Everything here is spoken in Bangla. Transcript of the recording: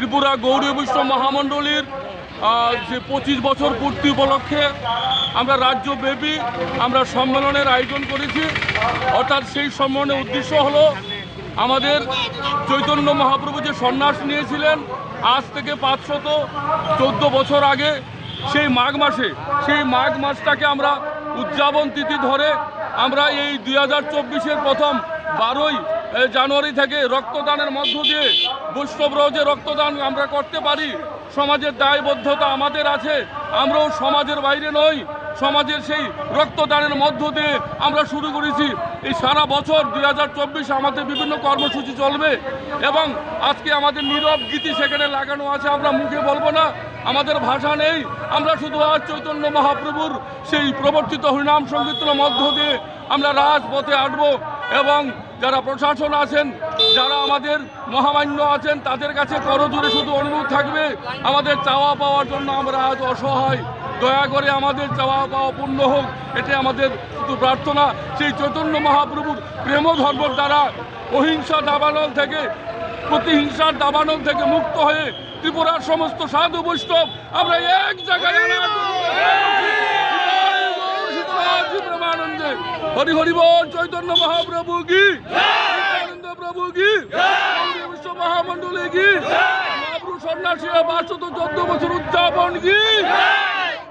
ত্রিপুরা গৌরী বৈষ্ণব মহামণ্ডলীর যে পঁচিশ বছর পূর্তি উপলক্ষে আমরা রাজ্যব্যাপী আমরা সম্মেলনের আয়োজন করেছি। অর্থাৎ সেই সম্মেলনের উদ্দেশ্য হলো আমাদের চৈতন্য মহাপ্রভু যে সন্ন্যাস নিয়েছিলেন, আজ থেকে পাঁচশত চোদ্দ বছর আগে সেই মাঘ মাসে, সেই মাঘ মাসটাকে আমরা উদযাপন তিথি ধরে আমরা এই দুই হাজার প্রথম বারোই জানুয়ারি থেকে রক্তদানের মধ্য দিয়ে বৈষ্ণবরাও যে রক্তদান আমরা করতে পারি। সমাজের দায়বদ্ধতা আমাদের আছে। আমরাও সমাজের বাইরে নই। সমাজের সেই রক্তদানের মধ্য দিয়ে আমরা শুরু করেছি। এই সারা বছর দুই হাজার চব্বিশে আমাদের বিভিন্ন কর্মসূচি চলবে এবং আজকে আমাদের নীরব গীতি সেখানে লাগানো আছে, আমরা মুখে বলব না। আমাদের ভাষা নেই। আমরা শুধু আজ চৈতন্য মহাপ্রভুর সেই প্রবর্তিত হরিনাম সংকীর্তনের মধ্য দিয়ে আমরা রাজপথে আসব এবং যারা প্রশাসন আছেন, যারা আমাদের মহামান্য আছেন, তাদের কাছে করজোরে শুধু অনুরোধ থাকবে, আমাদের চাওয়া পাওয়ার জন্য আমরা আজ অসহায়। দয়া করে আমাদের চাওয়া পাওয়া পূর্ণ হোক, এটাই আমাদের শুধু প্রার্থনা। সেই চৈতন্য মহাপ্রভুর প্রেম ধর্মের দ্বারা অহিংসা দাবানল থেকে, প্রতিহিংসার দাবানল থেকে মুক্ত হয়ে ত্রিপুরার সমস্ত সাধু বৈষ্ণব, আমরা এক জায়গায় হরি হরি বল চৈতন্য মহাপ্রভু কি? আনন্দ প্রভু কি? বিশ্ব মহামন্ডলে কি? মহাপ্রভু সন্ন্যাসী বাস চোদ্দ বছর উদযাপন কি?